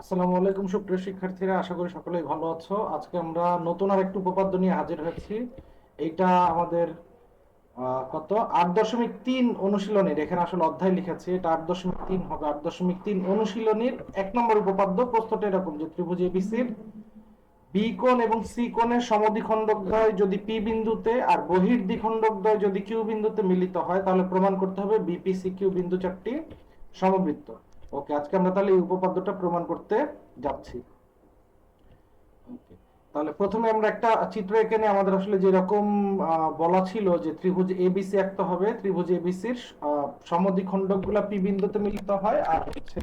আসসালামু আলাইকুম, সুপ্রিয় শিক্ষার্থীরা, আশা করি ভালো আছো। আজকে আমরা নতুন আর একটু উপপাদ্য নিয়ে হাজির হয়েছি। আমাদের কত? আট দশমিক তিন এখানে আসলে অধ্যায় এটা আট দশমিক তিন হবে, আট দশমিক তিন এক নম্বর উপপাদ্য। প্রশ্নটা এরকম, যে ত্রিভুজ এবিসির বি কোণ এবং সি কোণের সমদ্বিখণ্ডকদ্বয় যদি পি বিন্দুতে আর বহির দ্বিখণ্ডকদ্বয় যদি কিউ বিন্দুতে মিলিত হয়, তাহলে প্রমাণ করতে হবে বিপি সি কিউ বিন্দু চারটি সমবৃত্ত। ওকে আজকে আমরা তাহলে এই উপপাদ্যটা প্রমাণ করতে যাচ্ছি। তাহলে প্রথমে আমরা একটা চিত্র এখানে আমাদের আসলে যেরকম বলা ছিল যে ত্রিভুজ এবিসি আঁকতে হবে ত্রিভুজ এবিসির সমদ্বিখণ্ডকগুলা পি বিন্দুতে মিলিত হয় আর হচ্ছে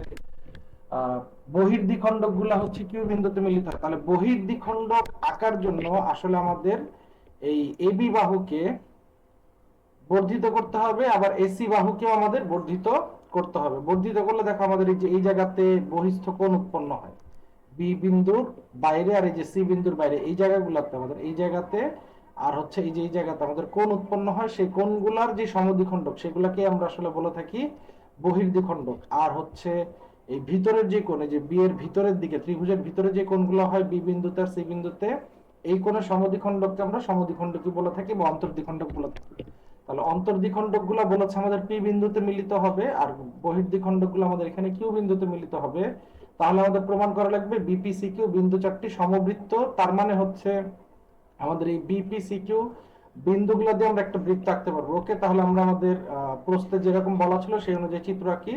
আহ, বহির্দ্বিখণ্ডকগুলা হচ্ছে কিউ বিন্দুতে মিলিত হয়। তাহলে বহির্দ্বিখণ্ডক আঁকার জন্য আসলে আমাদের এই এবি বাহুকে বর্ধিত করতে হবে আবার এসি বাহুকেও আমাদের বর্ধিত করতে হবে। বর্ধিত করলে দেখো আমাদের এই যে, এই জায়গাতে বহিস্থ কোণ উৎপন্ন হয়। বি বিন্দুর বাইরে আর এই যে সি বিন্দুর বাইরে, এই জায়গাগুলোতে আমাদের, এই জায়গাতে আর হচ্ছে এই যে, এই জায়গাতে আমাদের কোণ উৎপন্ন হয়। সেই কোণগুলার যে সমদ্বিখণ্ডক, সেগুলোকে আমরা আসলে বলে থাকি বহির্দ্বিখণ্ডক। আর হচ্ছে এই ভিতরের যে কোণ যে বি এর ভিতরের দিকে, ত্রিভুজের ভিতরে যে কোণগুলো হয়, বি বিন্দুতে আর সি বিন্দুতে, এই কোণের সমদ্বিখণ্ডককে আমরা সমদ্বিখণ্ডকই বলে থাকি বা অন্তর্দ্বিখণ্ডক বলে থাকি। তাহলে অন্তর্দ্বিখণ্ডকগুলো বলেছে আমাদের পি বিন্দুতে মিলিত হবে, আর বহির্দ্বিখণ্ডকগুলো আমাদের এখানে কিউ বিন্দুতে মিলিত হবে। তাহলে আমাদের প্রমাণ করা লাগবে বিপিসি কিউ বিন্দু চারটি সমবৃত্ত, তার মানে হচ্ছে আমাদের এই বিপিসি কিউ বিন্দুগুলো দিয়ে আমরা একটা বৃত্ত আঁকতে পারব। ওকে, তাহলে আমরা আমাদের প্রশ্নে যেরকম বলা ছিল সেই অনুযায়ী চিত্র আঁকি।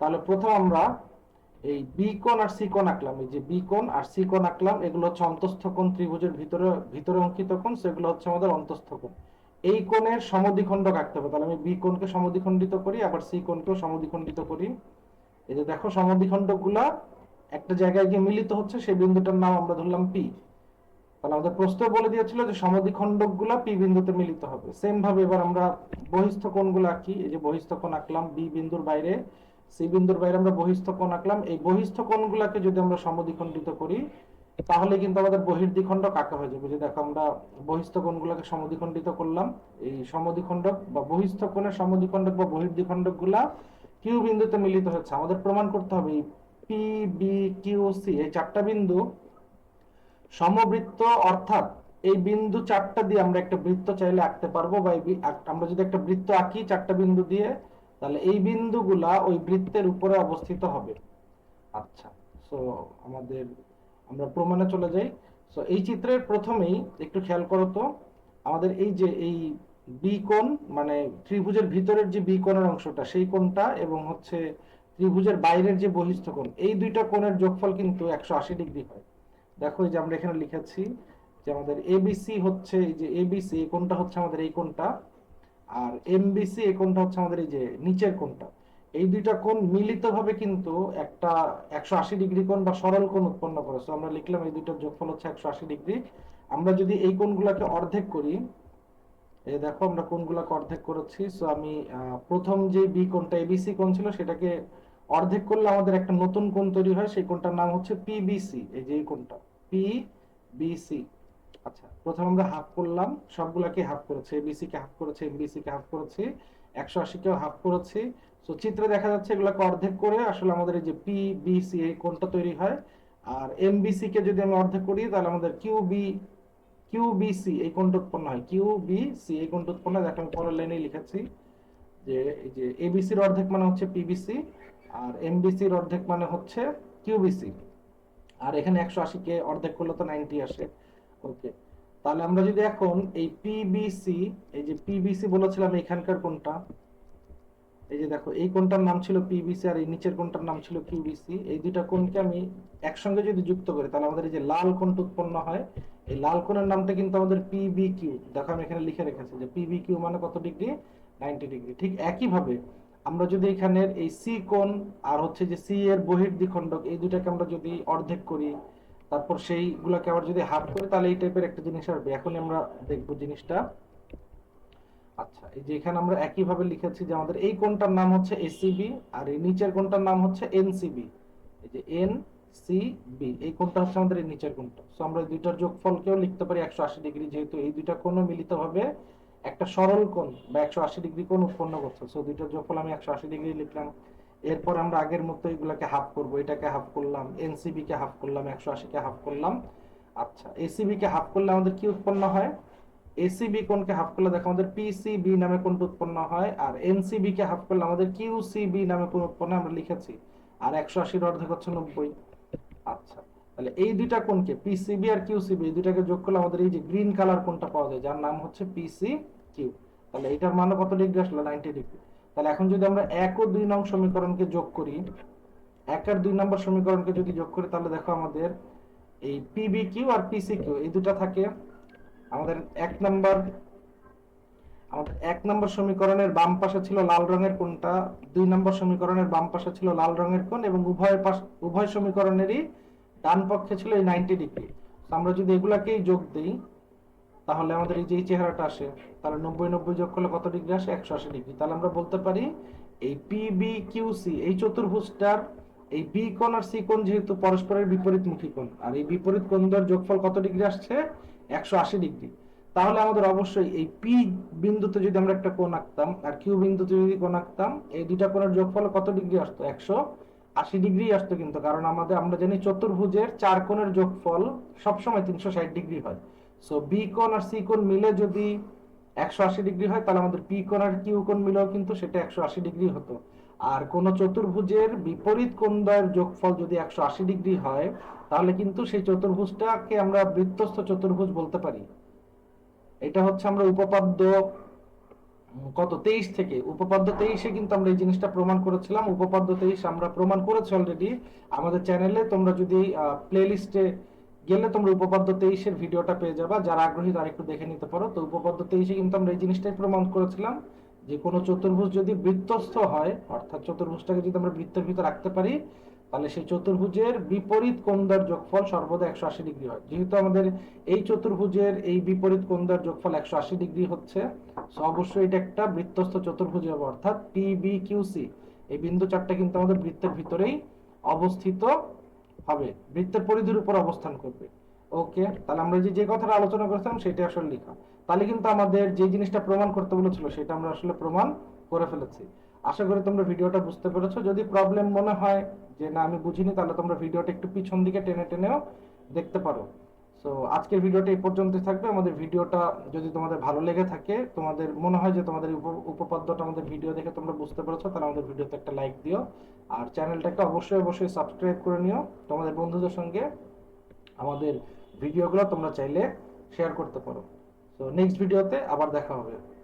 তাহলে প্রথম আমরা এই বি কোণ আর সি কোণ আঁকলাম। এই যে বি কোণ আর সি কোণ আঁকলাম, এগুলো হচ্ছে অন্তস্থ কোণ ত্রিভুজের ভিতরে ভিতরে অঙ্কিত কোণ, সেগুলো হচ্ছে আমাদের অন্তস্থ কোণ। এই কোণের সমদ্বিখণ্ডক আঁকতে হবে। তাহলে আমি বি কোণকে সমদ্বিখণ্ডিত করি, আবার সি কোণকেও সমদ্বিখণ্ডিত করি। এই যে দেখো সমদ্বিখণ্ডকগুলা একটা জায়গায় গিয়ে মিলিত হচ্ছে, সেই বিন্দুটার নাম আমরা ধরলাম পি। তাহলে আমাদের প্রশ্ন বলে দিয়েছিল যে সমদ্বিখণ্ডকগুলা পি বিন্দুতে মিলিত হবে। সেম ভাবে এবার আমরা বহিস্থ কোণগুলো আঁকি। এই যে বহিস্থ কোণ আঁকলাম, বি বিন্দুর বাইরে, সি বিন্দুর বাইরে আমরা বহিস্থ কোণ আঁকলাম। এই বহিস্থ কোণগুলোকে যদি আমরা সমদ্বিখণ্ডিত করি তাহলে কিন্তু আমাদের বহির্দ্বিখণ্ডক আঁকা হয়ে যাবে? যে দেখো আমরা বহিস্থ কোণগুলোকে সমদ্বিখণ্ডিত করলাম। এই সমদ্বিখণ্ডক বা বহিস্থ কোণের সমদ্বিখণ্ডক বা বহির্দ্বিখণ্ডকগুলা কিউ বিন্দুতে মিলিত হচ্ছে। আমাদের প্রমাণ করতে হবে এই পি বি কিউ সি এই চারটা বিন্দু সমবৃত্ত অর্থাৎ এই বিন্দু চারটা দিয়ে আমরা একটা বৃত্ত চাইলে আঁকতে পারব বা আমরা যদি একটা বৃত্ত আঁকি চারটা বিন্দু দিয়ে, তাহলে এই বিন্দুগুলা ওই বৃত্তের উপরে অবস্থিত হবে। আচ্ছা সো আমাদের আমরা প্রমাণে চলে যাই। সো এই চিত্রের প্রথমেই একটু খেয়াল করো তো, আমাদের এই যে এই বি কোণ মানে ত্রিভুজের ভিতরের যে বি কোণের অংশটা, সেই কোণটা এবং হচ্ছে ত্রিভুজের বাইরের যে বহিস্থ কোণ, এই দুইটা কোণের যোগফল কিন্তু একশো আশি ডিগ্রি হয়। দেখো যে আমরা এখানে লিখেছি যে আমাদের এবিসি হচ্ছে এই যে এবিসি এই কোণটা হচ্ছে আমাদের এই কোণটা, আর এমবিসি এই কোণটা হচ্ছে আমাদের এই যে নিচের কোণটা। এই দুইটা কোণ মিলিতভাবে কিন্তু একটা একশো আশি ডিগ্রি কোণ বা সরল কোণ উৎপন্ন করে। So, আমরা লিখলাম এই দুইটার যোগফল হচ্ছে একশো আশি ডিগ্রি। আমরা যদি এই কোণগুলোকে অর্ধেক করি এই দেখো আমরা কোণগুলোকে অর্ধেক করেছি। সো আমি প্রথম যে বি কোণটা এবিসি কোণ ছিল, সেটাকে অর্ধেক করলে আমাদের একটা নতুন কোণ তৈরি হয়। সেই কোণটার নাম হচ্ছে পিবিসি এই যে এই কোণটা পিবিসি আচ্ছা প্রথম আমরা হাফ করলাম, সবগুলাকে হাফ করেছে। এবিসি কে হাফ করেছে এমবিসি কে হাফ করেছি। একশো আশি কেও হাফ করেছি। তো চিত্রে দেখা যাচ্ছে এগুলোকে অর্ধেক করে আসলে আমাদের এই যে পি বি সি এই কোনটা তৈরি হয়। আর এমবিসি কে যদি আমি অর্ধেক করি, তাহলে আমাদের কিউবি কিউবিসি এই কোনটা উৎপন্ন হয়। কিউ বি সি এই কোনটা উৎপন্ন হয়। দেখো আমি পরের লাইনে লিখেছি যে এই যে এবিসির অর্ধেক মানে হচ্ছে পিবিসি আর এম বি এমবিসির অর্ধেক মানে হচ্ছে কিউবিসি আর এখানে একশো আশি কে অর্ধেক করলে তো নাইনটি আসে। ওকে তাহলে আমরা যদি এখন এই পিবিসি এই যে পিবিসি বলেছিলাম এখানকার কোনটা এই যে দেখো, এই কোনটার নাম ছিল পিবিসি আর এই নিচের কোনটার নাম ছিল কিউবিসি এই দুইটা কোনকে আমি একসঙ্গে যদি যুক্ত করি, তাহলে আমাদের এই যে লাল কোণটা উৎপন্ন হয়, এই লাল কোণের নামটা কিন্তু আমাদের পিবি কিউ দেখো, আমি এখানে লিখে রেখেছি যে পিবি কিউ মানে কত ডিগ্রি? Ninety degree. ঠিক একইভাবে আমরা যদি এখানের এই সি কোণ আর হচ্ছে যে সি এর বহির্দ্বিখণ্ডক, এই দুইটাকে আমরা যদি অর্ধেক করি, তারপর সেইগুলোকে আবার যদি হাফ করি, তাহলে এই টাইপের একটা জিনিস আসবে। এখন আমরা দেখব জিনিসটা। আচ্ছা এই যে এখানে আমরা একই ভাবে লিখেছি যে আমাদের এই কোনটার নাম হচ্ছে এসিবি আর এই নিচের কোনটার নাম হচ্ছে এনসিবি এই যে এন সি বি এই কোণটা হচ্ছে আমাদের এই নিচের কোণটা। সো আমরা দুইটার যোগফলকেও লিখতে পারি একশো আশি ডিগ্রি যেহেতু এই দুইটা কোণও মিলিত হবে একটা সরল কোণ বা একশো আশি ডিগ্রি কোণ উৎপন্ন করছে। সো দুইটার যোগফল আমি একশো আশি ডিগ্রি লিখলাম। এরপর আমরা আগের মতো এগুলাকে হাফ করব, এটাকে হাফ করলাম এনসিবি কে হাফ করলাম, একশো আশিকে হাফ করলাম। আচ্ছা এসিবি কে হাফ করলে আমাদের কি উৎপন্ন হয়? এসিবি কোনকে হাফ করলে? দেখো আমাদের পিসিবি নামে কোনটা উৎপন্ন হয়? আর এনসিবি কে হাফ করলে? আমাদের কিউসিবি নামে কোন উৎপন্ন আমরা লিখেছি। আর একশো আশির অর্ধেক হচ্ছে নব্বই। আচ্ছা। তাহলে এই দুইটা কোনকে? পিসিবি আর কিউসিবি এই দুইটাকে যোগ করলে আমাদের এই যে গ্রিন কালার কোনটা পাওয়া যায়? যার নাম হচ্ছে পিসি কিউ তাহলে এটার মান কত ডিগ্রি আসলো? Ninety degree. তাহলে এখন যদি আমরা এক ও দুই নং সমীকরণকে যোগ করি, এক আর দুই নম্বর সমীকরণকে যদি যোগ করি, তাহলে দেখো আমাদের এই পিবি কিউ আর পিসি কিউ এই দুটা থাকে আমাদের এক নাম্বার, আমাদের এক নম্বর সমীকরণের বাম পাশে ছিল লাল রঙের কোণটা, দুই নম্বর সমীকরণের বাম পাশে ছিল লাল রঙের কোণ এবং উভয় পাশ, উভয় সমীকরণেরই ডান পক্ষে ছিল এই নাইনটি ডিগ্রি আমরা যদি এগুলাকেই যোগ দিই, তাহলে আমাদের এই যে চেহারাটা আসে, তাহলে নব্বই নব্বই যোগ করলে কত ডিগ্রি আসে? একশো আশি ডিগ্রি তাহলে আমরা বলতে পারি এই পি বি কিউ সি এই চতুর্ভুজটার এই বি কোণ আর সি কোণ যেহেতু পরস্পরের বিপরীতমুখী কোণ, আর এই বিপরীত কোণ যোগফল কত ডিগ্রি আসছে? একশো আশি ডিগ্রি। তাহলে আমাদের অবশ্যই এই পি বিন্দুতে যদি আমরা একটা কোণ আঁকতাম আর কিউ বিন্দুতে যদি কোণ আঁকতাম, এই দুইটা কোণের যোগফল কত ডিগ্রি আসতো? একশো আশি ডিগ্রি আসতো কিন্তু, কারণ আমাদের, আমরা জানি চতুর্ভুজের চার কোণের যোগফল সবসময় তিনশো ষাট ডিগ্রি হয়। সো বি কোণ আর সি কোণ মিলে যদি একশো আশি ডিগ্রি হয়, তাহলে আমাদের পি কোণ আর কিউ কোণ মিলেও কিন্তু সেটা একশো আশি ডিগ্রি হতো। আর কোন চতুর্ভুজের বিপরীত কোণদ্বয়ের যোগফল যদি একশো আশি ডিগ্রি হয়, তাহলে কিন্তু সেই চতুর্ভুজটাকে আমরা বৃত্তস্থ চতুর্ভুজ বলতে পারি। এটা হচ্ছে আমরা উপপাদ্য কত? তেইশ থেকে। উপপাদ্য তেইশে কিন্তু আমরা এই জিনিসটা প্রমাণ করেছিলাম। উপপাদ্য তেইশ আমরা প্রমাণ করেছি অলরেডি আমাদের চ্যানেলে তোমরা যদি প্লে লিস্টে গেলে তোমরা উপপাদ্য তেইশের ভিডিওটা পেয়ে যাবা। যারা আগ্রহী তারা একটু দেখে নিতে পারো। তো উপপাদ্য তেইশে কিন্তু আমরা এই জিনিসটাই প্রমাণ করেছিলাম যে কোনো চতুর্ভুজ যদি বৃত্তস্থ হয়, অর্থাৎ চতুর্ভুজটাকে যদি আমরা বৃত্তের ভিতর রাখতে পারি, তাহলে সেই চতুর্ভুজের বিপরীত কোণদার যোগফল সর্বদা একশো আশি ডিগ্রি হয়। যেহেতু আমাদের এই চতুর্ভুজের এই বিপরীত কোণদার যোগফল একশো আশি ডিগ্রি হচ্ছে, so অবশ্যই এটা একটা বৃত্তস্থ চতুর্ভুজ হবে। অর্থাৎ পি বি কিউ সি এই বিন্দু চারটা কিন্তু আমাদের বৃত্তের ভিতরেই অবস্থিত। হবে, বৃত্তের পরিধির উপর অবস্থান করবে। ওকে, তাহলে আমরা যে যে কথাটা আলোচনা করেছিলাম, সেটা আসলে লেখা। তাহলে কিন্তু আমাদের যে জিনিসটা প্রমাণ করতে বলেছিল, সেটা আমরা আসলে প্রমাণ করে ফেলেছি। আশা করি তোমরা ভিডিওটা বুঝতে পেরেছ। যদি প্রবলেম মনে হয় যে, না, আমি বুঝিনি, তাহলে তোমরা ভিডিওটা একটু পিছন দিকে টেনে টেনেও দেখতে পারো। সো আজকের ভিডিওটা এই পর্যন্তই থাকবে। আমাদের ভিডিওটা যদি তোমাদের ভালো লেগে থাকে, তোমাদের মনে হয় যে তোমাদের উপ- উপপাদ্যটা আমাদের ভিডিও দেখে তোমরা বুঝতে পেরেছ, তাহলে আমাদের ভিডিওতে একটা লাইক দিও। আর চ্যানেলটাকে অবশ্যই অবশ্যই সাবস্ক্রাইব করে নিও। তোমাদের বন্ধুদের সঙ্গে আমাদের ভিডিওগুলো তোমরা চাইলে শেয়ার করতে পারো। তো নেক্সট ভিডিওতে আবার দেখা হবে।